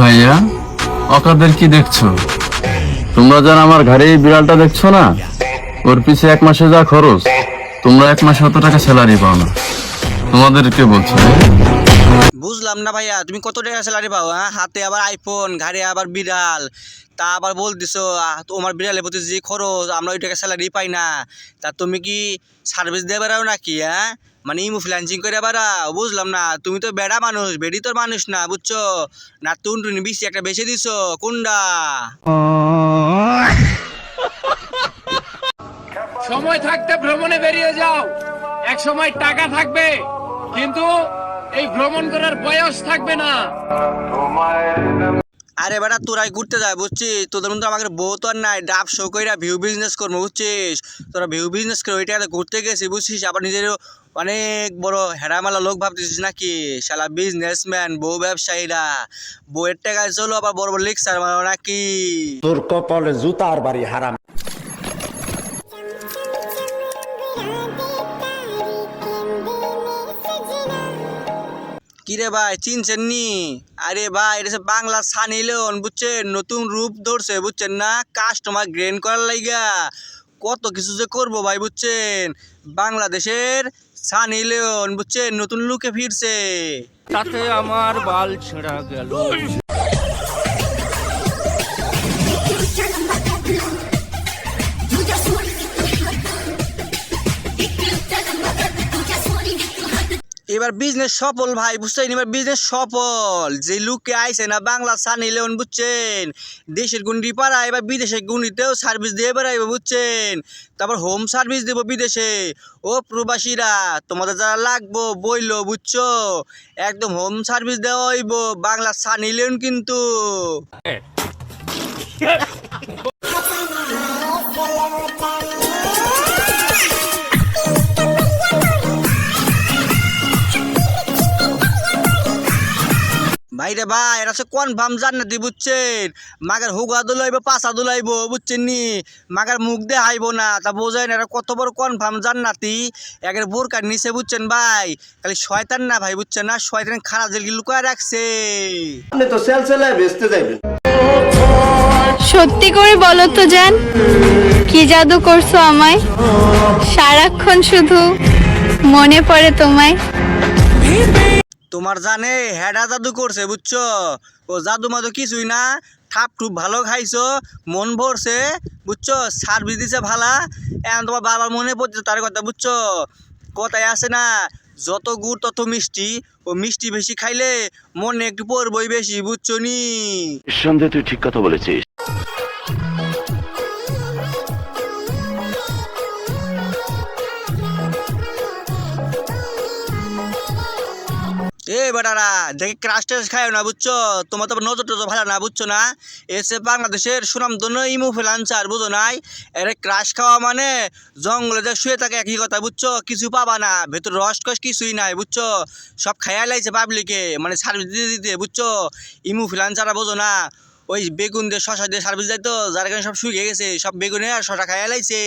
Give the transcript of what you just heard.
ভাইয়া, অকাদের কি দেখছ? তোমরা যারা আমার ঘরে এই বিড়ালটা দেখছ না, ওর পিছে এক মাসে যা খরচ, তোমরা এক মাসে অত টাকা স্যালারি পাও না। তোমাদেরকে বলছি? বুঝলাম না ভাইয়া তুমি কত টাকা স্যালারি পাও হ্যাঁ? হাতে আবার আইফোন ঘাড়ে আবার বিড়াল তা আবার বলতেছো আহ, তোমার বিড়ালের প্রতি যে খরচ আমরা ওই টাকা স্যালারি পাই না। তা তুমি কি সার্ভিস দিয়ে বেড়াও নাকি হ্যাঁ? মানে ইমো ফ্রিল্যান্সিং করে বেড়াও বুঝলাম না। তুমি তো বেড়া মানুষ বেড়ি তোর মানুষ না বুঝছ? না তুন টুনি বেশি একটা বেছে দিছো কোনটা সময় থাকতে ভ্রমণে বেরিয়ে যাও। এক সময় টাকা থাকবে কিন্তু এই ভ্রমণ করার বয়স থাকবে না আরে বেটা তোরাই ঘুরতে যায় বুঝছিস তোদের মধ্যে আমাকে বউ তো আর নাই ডাব শো কইরা ভিউ বিজনেস করব বুঝছিস তোরা ভিউ বিজনেস করে ওইটা ঘুরতে গেছি বুঝছিস আবার নিজের অনেক বড় হেরামেলা লোক ভাবতেছিস নাকি শালা বিজনেসম্যান বউ ব্যবসায়ীরা বউয়ের টাকায় চলো আবার বড় বড় লেকচার মারো নাকি তোর কপালে জুতার বাড়ি হারাম কিরে ভাই চিনছেন নি? আরে ভাই এটা হচ্ছে বাংলা সানি লিওন বুঝছেন? নতুন রূপ ধরছে বুঝছেন না? কাস্টমার গ্রেন করার লাইগা। কত কিছু যে করব ভাই বুঝছেন? বাংলাদেশের সানি লিওন বুঝছেন? নতুন লুকে ফিরছে। তাতে আমার বাল ছেঁড়া গেল। এবার বিজনেস সফল ভাই, বুঝছেন? এবার বিজনেস সফল। যে লুকে আইছে না, বাংলা সানি লিওন, বুঝছেন? দেশের গুন্ডি পাড়া এবার বিদেশের গুন্ডিতেও সার্ভিস দিয়ে বেড়াইবে, বুঝছেন? তারপর হোম সার্ভিস দেবো বিদেশে। ও প্রবাসীরা, তোমাদের যারা লাগবো, বইলো, বুঝছ? একদম হোম সার্ভিস দেওয়া হইব, বাংলা সানি লিওন কিন্তু। ভাইরে ভাই এটা হচ্ছে কনফার্ম জান্নাতি বুঝছেন? মাগার হুগা দুলাইব পাশা দুলাইব বুঝছেন নি? মাগার মুখ দিয়ে হাইব না তা বোঝেন এটা কত বড় কনফার্ম জান্নাতি একের বোরকার নিচে বুঝছেন ভাই? খালি শয়তান না ভাই বুঝছেন না? শয়তান খারাপ জেল লুকায় রাখছে। আপনি তো সেল সেলায় বেচতে যাইবেন। সত্যি করে বলো তো জান কি জাদু করছ আমায়? সারাক্ষণ শুধু মনে পড়ে তোমায়। তোমার জানে হেডা জাদু করছে, বুঝছ? ও জাদু মাদু কিছুই না ঠাপ টুপ ভালো খাইছো, মন ভরছে, বুঝছ? সার্ভিস দিছে ভালা, এখন তোমার বাবার মনে পড়ছে তার কথা, বুঝছ? কথায় আছে না, যত গুড় তত মিষ্টি, ও মিষ্টি বেশি খাইলে মনে একটু পড়বই বেশি, বুঝছ নি? নিঃসন্দেহে তুই ঠিক কথা বলেছিস। এ বেটারা, দেখে ক্রাশ টেস খায় না, বুঝছ? তোমার তো নজর টজর ভালো না, বুঝছ না? এসে বাংলাদেশের সুনামধন্য ইমু ফেলান্সার বুঝো নাই? এর ক্রাশ খাওয়া মানে জঙ্গলে যে শুয়ে থাকে একই কথা, বুঝছ? কিছু পাবা না, ভেতর রস কস কিছুই নাই, বুঝছ? সব খাইয়া লাইছে পাবলিকে মানে সার্ভিস দিতে দিতে, বুঝছ? ইমু ফ্রিলান্সাররা বোঝো না, ওই বেগুন দিয়ে শশা দিয়ে সার্ভিস দেয় তো, যার কারণে সব শুকিয়ে গেছে, সব বেগুনে আর শশা খাইয়া লাইছে।